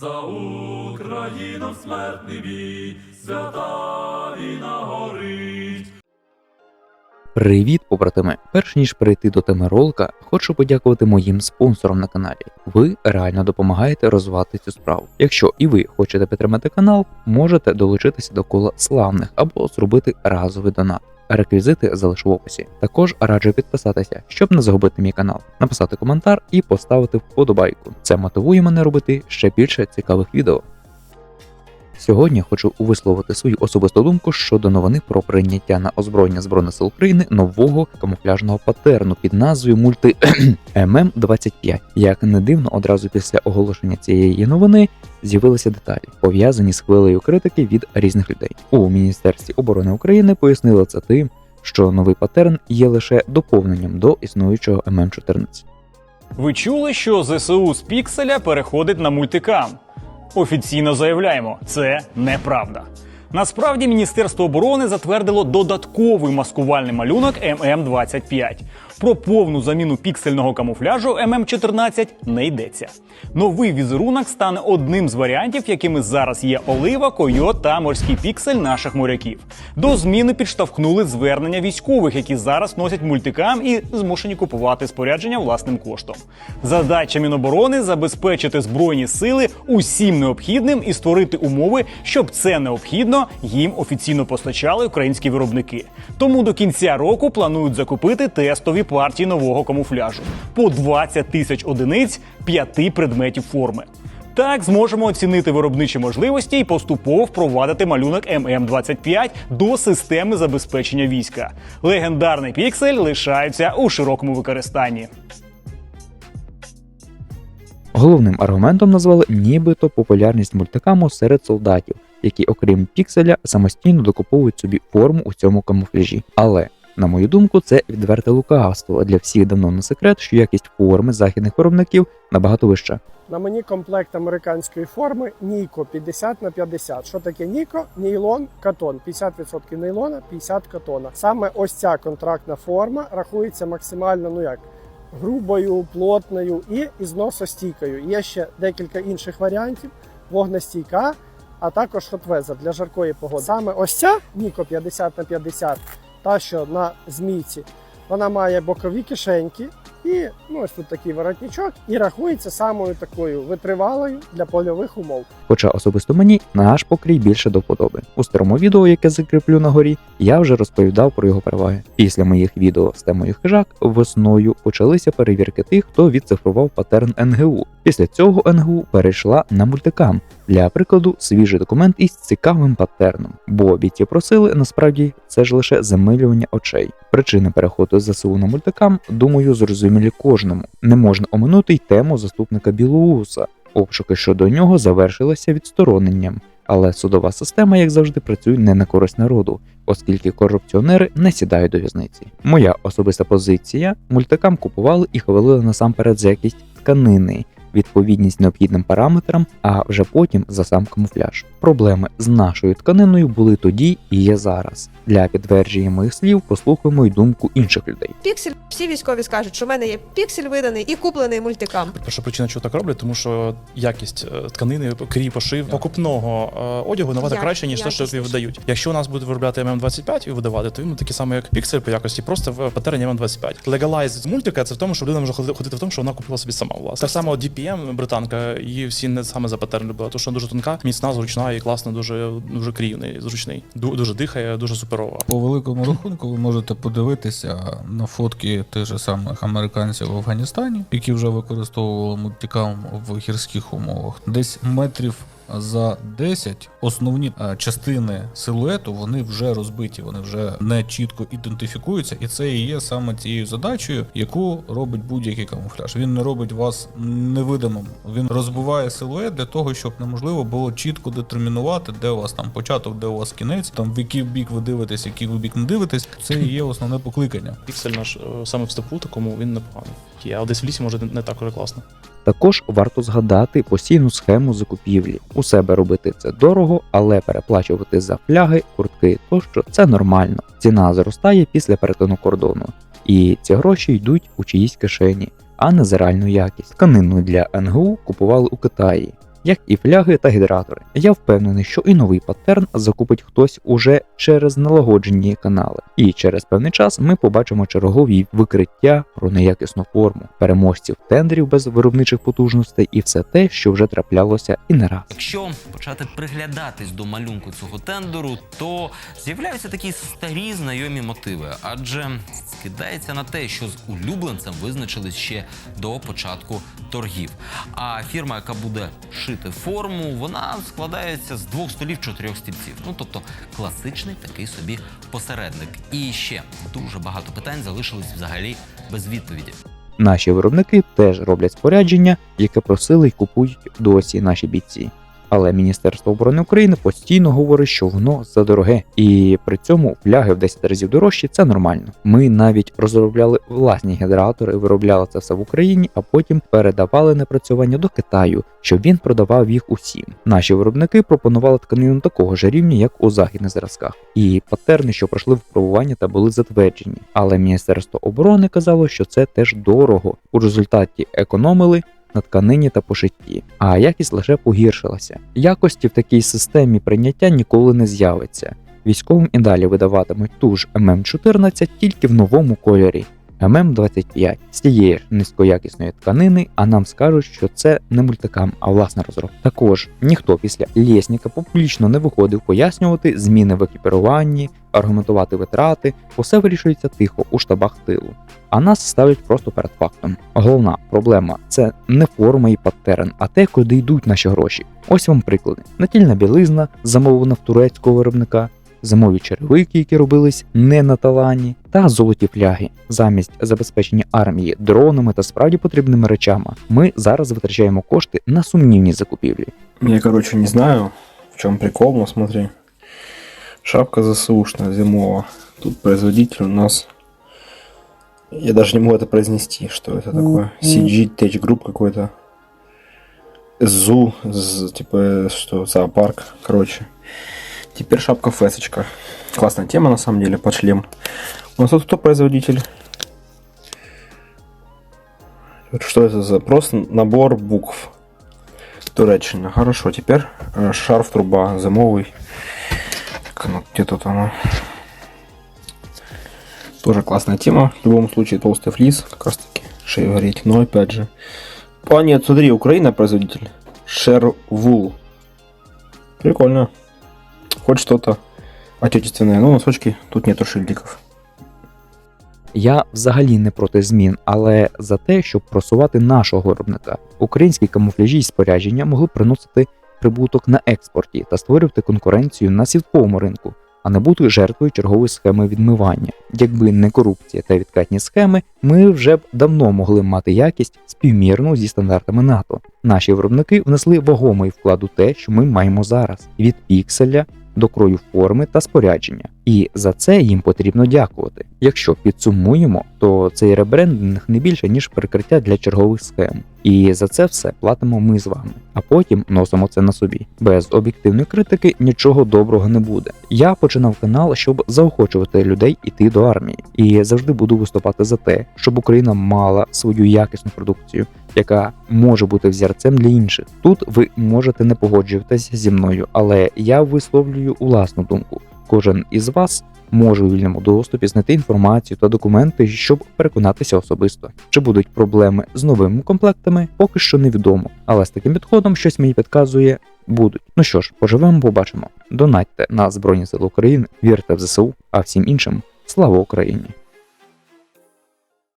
За Україну смертний бій, свята війна горить. Привіт, побратими! Перш ніж перейти до теми ролика, хочу подякувати моїм спонсорам на каналі. Ви реально допомагаєте розвивати цю справу. Якщо і ви хочете підтримати канал, можете долучитися до кола славних або зробити разовий донат. Реквізити залишу в описі. Також раджу підписатися, щоб не загубити мій канал, написати коментар і поставити вподобайку. Це мотивує мене робити ще більше цікавих відео. Сьогодні хочу висловити свою особисту думку щодо новини про прийняття на озброєння Збройних сил України нового камуфляжного патерну під назвою мульти ММ25. Як не дивно, одразу після оголошення цієї новини з'явилися деталі, пов'язані з хвилею критики від різних людей. У Міністерстві оборони України пояснили це тим, що новий патерн є лише доповненням до існуючого ММ14. Ви чули, що ЗСУ з пікселя переходить на мультикам? Офіційно заявляємо, це неправда. Насправді Міністерство оборони затвердило додатковий маскувальний малюнок ММ25. Про повну заміну піксельного камуфляжу ММ14 не йдеться. Новий візерунок стане одним з варіантів, якими зараз є олива, койот та морський піксель наших моряків. До зміни підштовхнули звернення військових, які зараз носять мультикам і змушені купувати спорядження власним коштом. Задача Міноборони забезпечити збройні сили усім необхідним і створити умови, щоб це необхідно їм офіційно постачали українські виробники. Тому до кінця року планують закупити тестові партії нового камуфляжу по 20 тисяч одиниць п'яти предметів форми. Так зможемо оцінити виробничі можливості і поступово впровадити малюнок ММ25 до системи забезпечення війська. Легендарний піксель лишається у широкому використанні. Головним аргументом назвали нібито популярність мультикаму серед солдатів, які, окрім пікселя, самостійно докуповують собі форму у цьому камуфляжі. Але, на мою думку, це відверте лукавство. Для всіх давно не секрет, що якість форми західних виробників набагато вища. На мені комплект американської форми Ніко 50 на 50. Що таке Ніко? Нейлон, катон. 50% нейлона, 50 катона. Саме ось ця контрактна форма рахується максимально, ну як, грубою, плотною і ізносостійкою. Є ще декілька інших варіантів. Вогнестійка, а також хотвезер для жаркої погоди. Саме ось ця Ніко 50 на 50, та що на змійці, вона має бокові кишеньки. І ну, ось тут такий воротничок, і рахується самою такою витривалою для польових умов. Хоча особисто мені наш покрій більше до вподоби. У старому відео, яке закріплю на горі, я вже розповідав про його переваги. Після моїх відео з темою хижак весною почалися перевірки тих, хто відцифрував патерн НГУ. Після цього НГУ перейшла на мультикам. Для прикладу, свіжий документ із цікавим патерном, бо бійці просили насправді це ж лише замилювання очей. Причини переходу ЗСУ на мультикам, думаю, зрозумілі кожному. Не можна оминути й тему заступника Білоуса. Обшуки щодо нього завершилися відстороненням. Але судова система, як завжди, працює не на користь народу, оскільки корупціонери не сідають до в'язниці. Моя особиста позиція: мультикам купували і хвалили насамперед за якість тканини, відповідність необхідним параметрам, а вже потім за сам камуфляж. Проблеми з нашою тканиною були тоді і є зараз. Для підтвердження моїх слів послухаємо й думку інших людей. Піксель, всі військові скажуть, що в мене є піксель виданий і куплений мультикам. Перша причина, чого так роблять, тому що якість е, тканини, крій, пошив, покупного е, одягу набагато Як- краще, ніж те, що тобі видають. Якщо у нас буде виробляти ММ25 і видавати, то він такий самий, як піксель по якості, просто в патерні ММ25. Легалайз з мультика це в тому, що людина може ходи- ходити в тому, що вона купила собі сама власне. Так само DPM, британка, її всі не саме за патерн любила, тому що дуже тонка, міцна, зручна і класно, дуже дуже крівний, зручний. Ду- Дуже дихає, дуже суперова. По великому рахунку ви можете подивитися на фотки тих же самих американців в Афганістані, які вже використовували мультикам в гірських умовах. Десь метрів за 10 основні е, частини силуету вони вже розбиті, вони вже не чітко ідентифікуються, і це і є саме тією задачею, яку робить будь-який камуфляж. Він не робить вас невидимим. Він розбиває силует для того, щоб неможливо було чітко детермінувати, де у вас там початок, де у вас кінець, там в який бік ви дивитесь, який ви бік не дивитесь. Це і є основне покликання. Піксель наш е, саме в степу, такому він непоганий. А десь в лісі може не так уже класно. Також варто згадати постійну схему закупівлі. У себе робити це дорого, але переплачувати за фляги, куртки тощо це нормально. Ціна зростає після перетину кордону, і ці гроші йдуть у чиїсь кишені, а не за реальну якість. Тканину для НГУ купували у Китаї. Як і фляги та гідратори. Я впевнений, що і новий паттерн закупить хтось уже через налагоджені канали, і через певний час ми побачимо чергові викриття про неякісну форму, переможців тендерів без виробничих потужностей і все те, що вже траплялося і не раз. Якщо почати приглядатись до малюнку цього тендеру, то з'являються такі старі знайомі мотиви, адже скидається на те, що з улюбленцем визначились ще до початку торгів. А фірма, яка буде шити форму, вона складається з двох столів чотирьох стільців. Ну тобто класичний такий собі посередник. І ще дуже багато питань залишились взагалі без відповіді. Наші виробники теж роблять спорядження, яке просили й купують досі наші бійці. Але Міністерство оборони України постійно говорить, що воно задороге, і при цьому фляги в 10 разів дорожчі це нормально. Ми навіть розробляли власні генератори, виробляли це все в Україні, а потім передавали напрацювання до Китаю, щоб він продавав їх усім. Наші виробники пропонували тканину такого ж рівня, як у західних зразках, і патерни, що пройшли випробування та були затверджені. Але Міністерство оборони казало, що це теж дорого. У результаті економили на тканині та пошитті, а якість лише погіршилася. Якості в такій системі прийняття ніколи не з'явиться. Військовим і далі видаватимуть ту ж ММ14 тільки в новому кольорі. ММ25 з тієї ж низькоякісної тканини, а нам скажуть, що це не мультикам, а власна розробка. Також ніхто після Лєсніка публічно не виходив пояснювати зміни в екіпіруванні, аргументувати витрати, усе вирішується тихо у штабах тилу. А нас ставлять просто перед фактом. Головна проблема це не форма і паттерн, а те, куди йдуть наші гроші. Ось вам приклади: натільна білизна, замовлена в турецького виробника, зимові черевики, які робились не на талані, та золоті фляги. Замість забезпечення армії дронами та справді потрібними речами, ми зараз витрачаємо кошти на сумнівні закупівлі. Я, короче, не знаю, в чем прикол, но смотри. Шапка ЗСУшная, зимова. Тут производитель у нас... Я даже не могу это произнести, что это такое. CG Tech Group какой-то. ЗУ, типа, что, зоопарк, короче. Теперь шапка фесочка. Классная тема, на самом деле, под шлем. У нас тут кто производитель? Что это за просто набор букв? Туреччина. Хорошо, теперь э, шарф труба зимовый. Так, ну, где тут оно? Тоже классная тема. В любом случае толстый флис, как раз таки шею гореть. Но опять же. А нет, смотри, Украина производитель. Шервул. Прикольно. Хоть что-то отечественное. Ну, носочки, тут нету шильдиков. Я взагалі не проти змін, але за те, щоб просувати нашого виробника. Українські камуфляжі і спорядження могли приносити прибуток на експорті та створювати конкуренцію на світовому ринку, а не бути жертвою чергової схеми відмивання. Якби не корупція та відкатні схеми, ми вже б давно могли мати якість співмірну зі стандартами НАТО. Наші виробники внесли вагомий вклад у те, що ми маємо зараз від пікселя до крою форми та спорядження, і за це їм потрібно дякувати. Якщо підсумуємо, то цей ребрендинг не більше ніж прикриття для чергових схем. І за це все платимо ми з вами, а потім носимо це на собі. Без об'єктивної критики нічого доброго не буде. Я починав канал, щоб заохочувати людей іти до армії, і завжди буду виступати за те, щоб Україна мала свою якісну продукцію, яка може бути взірцем для інших. Тут ви можете не погоджуватися зі мною, але я висловлюю власну думку. Кожен із вас може у вільному доступі знайти інформацію та документи, щоб переконатися особисто. Чи будуть проблеми з новими комплектами, поки що невідомо. Але з таким підходом щось мені підказує. Будуть. Ну що ж, поживемо, побачимо. Донатьте на Збройні Сили України, вірте в ЗСУ, а всім іншим слава Україні!